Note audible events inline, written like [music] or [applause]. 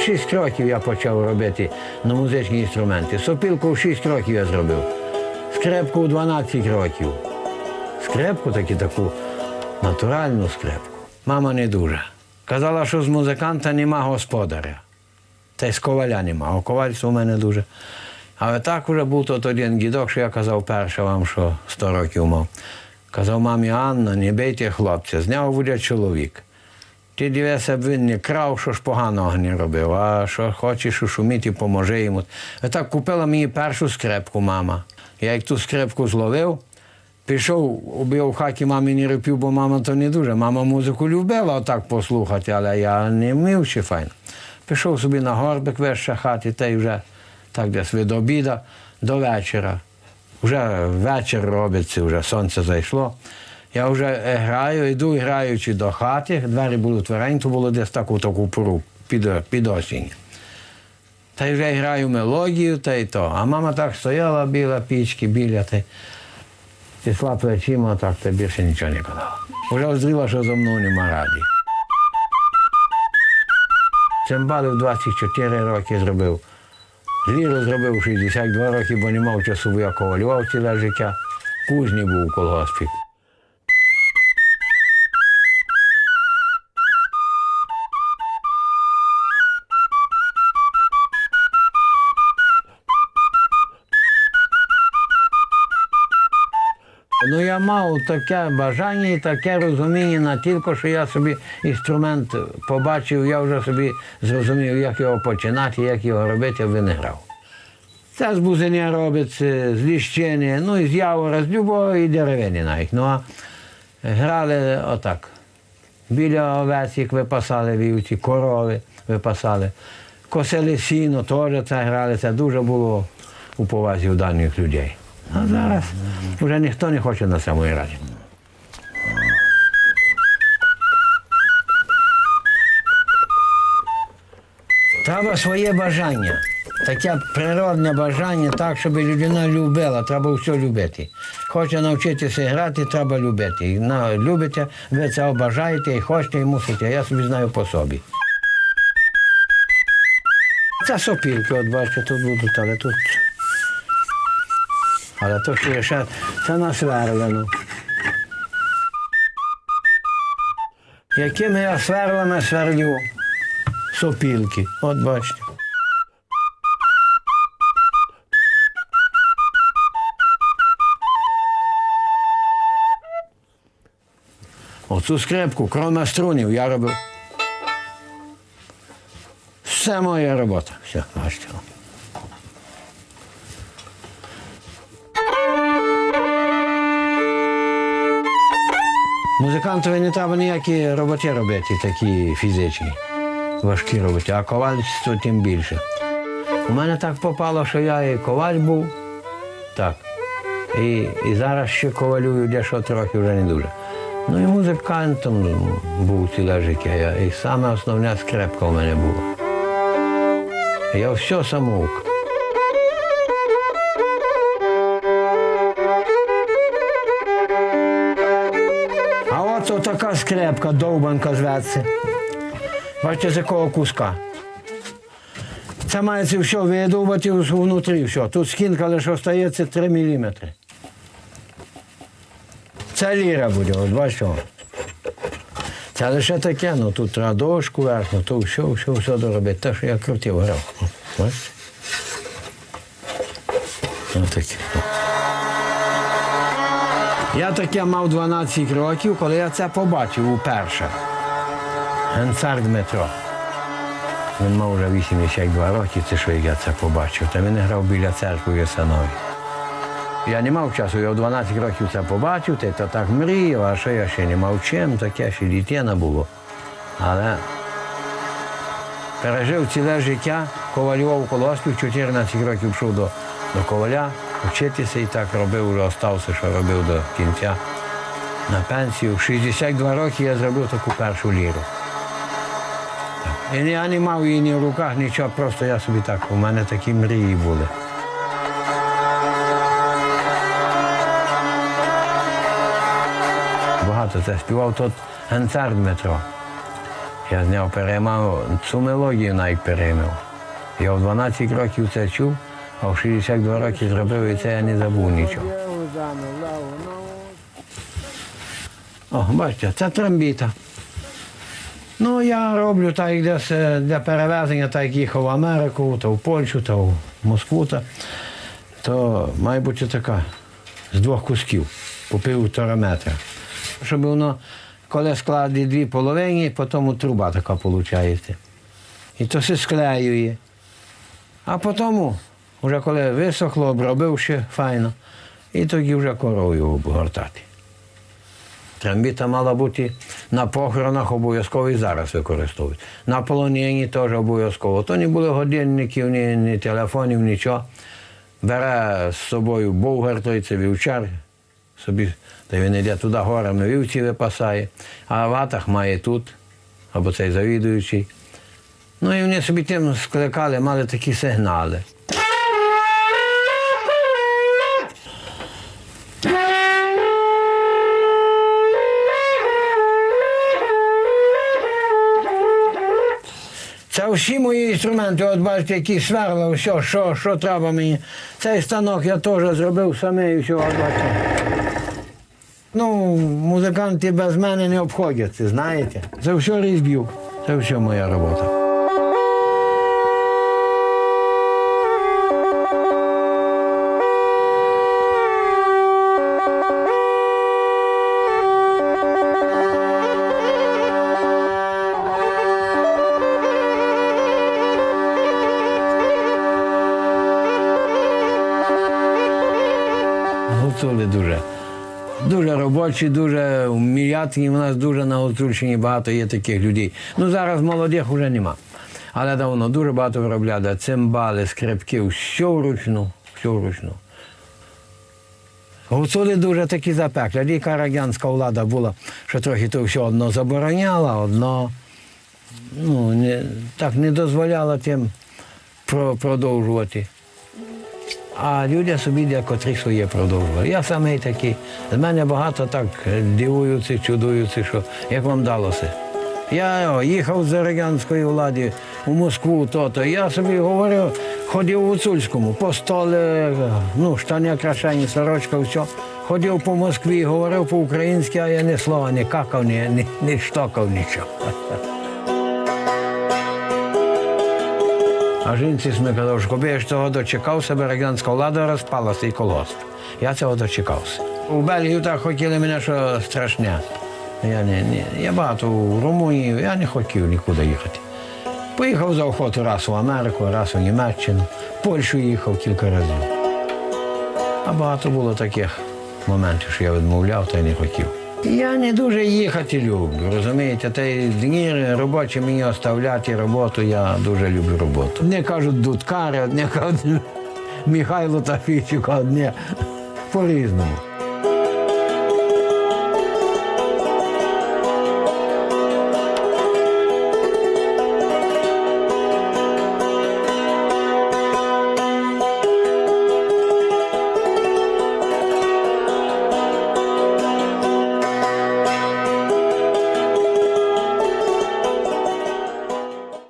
6 років я почав робити на музичні інструменти. Сопілку в 6 років я зробив. Скрепку у 12 років. Скрепку таки таку натуральну скрепку. Мама не дуже. Казала, що з музиканта нема господаря. Та й з коваля нема. А ковальство у мене дуже. Але так вже був тут один дідок, що я казав перше вам, що 100 років мав. Казав мамі Анна, не бийте хлопця, з нього буде чоловік. Ти дивися, він не крав, що ж поганого не робив, а що хочеш шуміти, поможи йому. І так купила мені першу скрепку мама. Я як ту скрепку зловив, пішов, убив хаті мамі не репів, бо мама то не дуже. Мама музику любила отак послухати, але я не вмів ще файно. Пішов собі на горбик вище хати, та й вже так десь від обіда до вечора. Вже вечір робиться, вже сонце зайшло. Я вже е, граю, йду граючи до хати, двері були тверень, то було десь таку таку пору під, під осінь. Та й вже граю мелодію, та й то. А мама так стояла біля пічки, біля та й тисла плечима, так та більше нічого не казала. Вже озріла, що зо мною нема раді. Цимбали в 24 роки зробив. Ліру зробив 62 роки, бо не мав часу, бо я ковалював ціле життя. Кузні був у колгоспі. Ну я мав таке бажання і таке розуміння на тільки, що я собі інструмент побачив, я вже собі зрозумів, як його починати, як його робити, аби не грав. Це з бузиня робиться, з ліщини, ну і з явора, з любої деревини навіть. Ну а грали отак. Біля овець їх випасали вівці, корови випасали. Косили сіно, теж це грали, це дуже було у повазі у давніх людей. А зараз вже ніхто не хоче на цьому грати. Треба своє бажання, таке природне бажання, так, щоб людина любила, треба все любити. Хоче навчитися грати, треба любити. Любите, ви це бажаєте і хочете, і мусите. Я собі знаю по собі. Це сопілки, от бачите, тут будуть, але тут. Але то ще ще це насверлено. Якими я сверлами сверлю сопілки. От бачите. Оцю скрипку, крім струнів, я робив. Все моя робота. Все, бачите. Музикантові не треба ніякі роботи робити, такі фізичні, важкі роботи, а ковальство тим більше. У мене так попало, що я і коваль був, так. І, і зараз ще ковалюю дещо трохи вже не дуже. Ну і музикантом був ціле життя. Я, і саме основна скрепка у мене була. Я все самоук. От така скрепка, довбанка зветься. Бачите, з якого куска. Це мається все видовбати внутрі все. Тут скінка лише остається 3 мм. Це ліра буде, от бачите. Це лише таке, ну тут треба дошку верхну, то все, все, все доробити. Те, що я крутив, грав. Бачите? Отаке. Я таке мав 12 років, коли я це побачив уперше. Генцар Дмитро. Він мав вже 82 роки, це що я це побачив. Та він грав біля церкви Ясанові. Я не мав часу, я в 12 років це побачив, та то так мріяв, а що я ще не мав чим, таке ще дитина було. Але пережив ціле життя, ковалював у колоспі, в 14 років йшов до, до коваля, вчитися і так робив, остався, що робив до кінця. На пенсію. В 62 роки я зробив таку першу ліру. І я не мав її ні в руках, нічого, просто я собі так, у мене такі мрії були. Багато це співав тут Генцар Дмитро. Я з нього переймав цю мелодію навіть переймав. Я в 12 років це чув, а в 62 роки зробив і це я не забув нічого. О, бачите, це трембіта. Ну, я роблю так, десь для перевезення, так як їхав в Америку, то в Польщу, то в Москву, то, то має бути така з двох кусків по півтора метра. Щоб воно, коли складі дві половини, потім труба така виходить. І то все склеює. А потім, вже коли висохло, обробив ще файно, і тоді вже коровою обгортати. Трембіта мала бути на похоронах обов'язково і зараз використовують. На полонині теж обов'язково. То не було годинників, ні, ні телефонів, нічого. Бере з собою бовгар, той це вівчар, собі, та він йде туди горами, вівці випасає, а ватах має тут, або цей завідуючий. Ну і вони собі тим скликали, мали такі сигнали. Це всі мої інструменти, от бачите, які сверла, все, що, що треба мені. Цей станок я теж зробив саме і все, от бачите. Ну, музиканти без мене не обходяться, знаєте. Це все різьб'ю, це все моя робота. Гуцули дуже. Дуже робочі, дуже вміятні. У нас дуже на Гуцульщині багато є таких людей. Ну зараз молодих вже нема. Але давно дуже багато виробляли цимбали, скрипки, все вручну, все вручну. Гуцули дуже такі запекли. Ліка радянська влада була, що трохи то все одно забороняла, одно ну, не, так не дозволяла тим продовжувати. А люди собі декотрі своє продовжували. Я самий такий. З мене багато так дивуються, чудуються, що як вам далося. Я їхав з радянської влади у Москву, то-то. Я собі говорив, ходив у Гуцульському, по столі, ну, штани крашені, сорочка, все. Ходив по Москві, говорив по-українськи, а я ні слова не какав, ні, ні, ні штокав нічого. [laughs] А жінці ми казав, що я ж цього дочекався, бо радянська влада розпалася і колгосп. Я цього дочекався. У Бельгію так хотіли мене, що страшне. Я, не, не, я багато у Румунію, я не хотів нікуди їхати. Поїхав за охоту раз у Америку, раз у Німеччину, в Польщу їхав кілька разів. А багато було таких моментів, що я відмовляв та й не хотів. Я не дуже їхати люблю, розумієте? Та й дні робочі мені оставляти роботу, я дуже люблю роботу. Одне кажуть дудкари, одне кажуть [laughs] Михайло Тафійчук, одне по-різному.